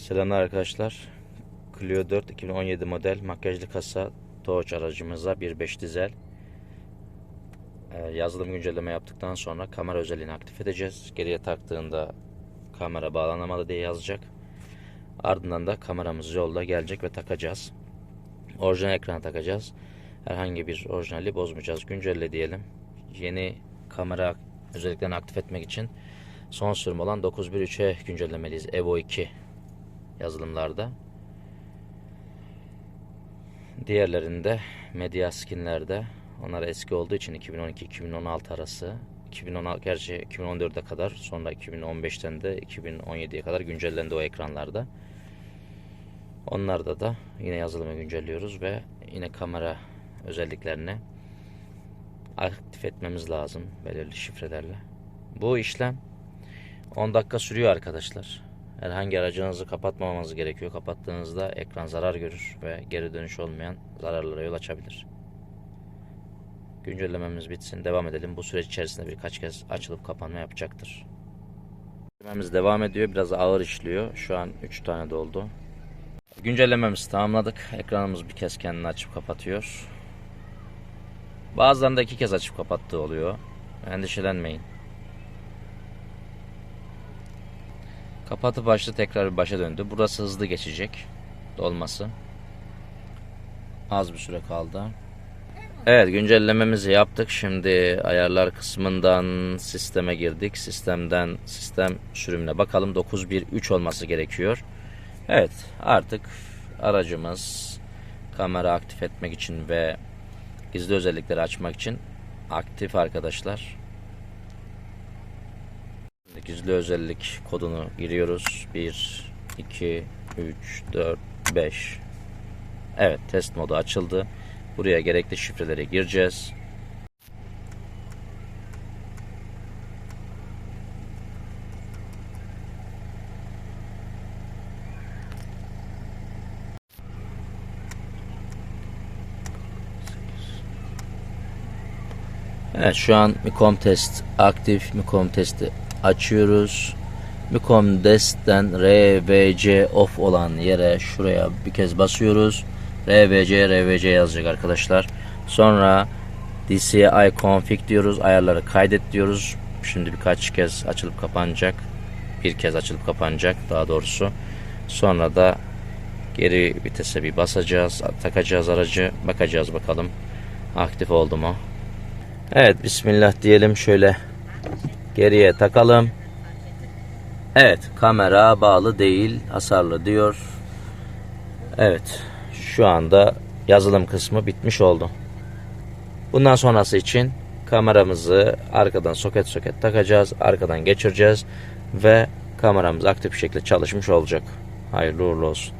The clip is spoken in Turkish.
Selamlar arkadaşlar. Clio 4 2017 model makyajlı kasa Dodge aracımıza 1.5 dizel Ee, yazılım güncelleme yaptıktan sonra kamera özelliğini aktif edeceğiz. Geriye taktığında kamera bağlanamadı diye yazacak. Ardından da kameramız yolda gelecek ve takacağız. Orijinal ekrana takacağız. Herhangi bir orijinali bozmayacağız. Güncelle diyelim. Yeni kamera özelliklerini aktif etmek için son sürüm olan 913'e güncellemeliyiz. Evo 2 yazılımlarda. Diğerlerinde medya skinlerde onlar eski olduğu için 2012-2016 arası 2016 gerçi 2014'e kadar sonra 2015'ten de 2017'ye kadar güncellendi o ekranlarda. Onlarda da yine yazılımı güncelliyoruz ve yine kamera özelliklerini aktif etmemiz lazım belirli şifrelerle. Bu işlem 10 dakika sürüyor arkadaşlar. Herhangi aracınızı kapatmamanız gerekiyor. Kapattığınızda ekran zarar görür ve geri dönüş olmayan zararlara yol açabilir. Güncellememiz bitsin. Devam edelim. Bu süreç içerisinde birkaç kez açılıp kapanma yapacaktır. Güncellememiz devam ediyor. Biraz ağır işliyor. Şu an 3 tane doldu. Güncellememizi tamamladık. Ekranımız bir kez kendini açıp kapatıyor. Bazılarında iki kez açıp kapattığı oluyor. Endişelenmeyin. Kapatıp açtı tekrar bir başa döndü. Burası hızlı geçecek. Dolması. Az bir süre kaldı. Evet güncellememizi yaptık. Şimdi ayarlar kısmından sisteme girdik. Sistemden sistem sürümüne bakalım. 913 olması gerekiyor. Evet artık aracımız kamera aktif etmek için ve gizli özellikleri açmak için aktif arkadaşlar. Gizli özellik kodunu giriyoruz. 1, 2, 3, 4, 5. Evet test modu açıldı. Buraya gerekli şifreleri gireceğiz. Evet şu an Micom test aktif. Micom testi açıyoruz. Micom deskten RVC off olan yere şuraya bir kez basıyoruz. RVC RVC yazacak arkadaşlar. Sonra DCI config diyoruz. Ayarları kaydet diyoruz. Şimdi birkaç kez açılıp kapanacak. Bir kez açılıp kapanacak daha doğrusu. Sonra da geri vitese bir basacağız. Takacağız aracı. Bakacağız bakalım. Aktif oldu mu? Evet bismillah diyelim şöyle geriye takalım. Evet kamera bağlı değil hasarlı diyor. Evet şu anda yazılım kısmı bitmiş oldu. Bundan sonrası için kameramızı arkadan soket soket takacağız. Arkadan geçireceğiz ve kameramız aktif bir şekilde çalışmış olacak. Hayırlı uğurlu olsun.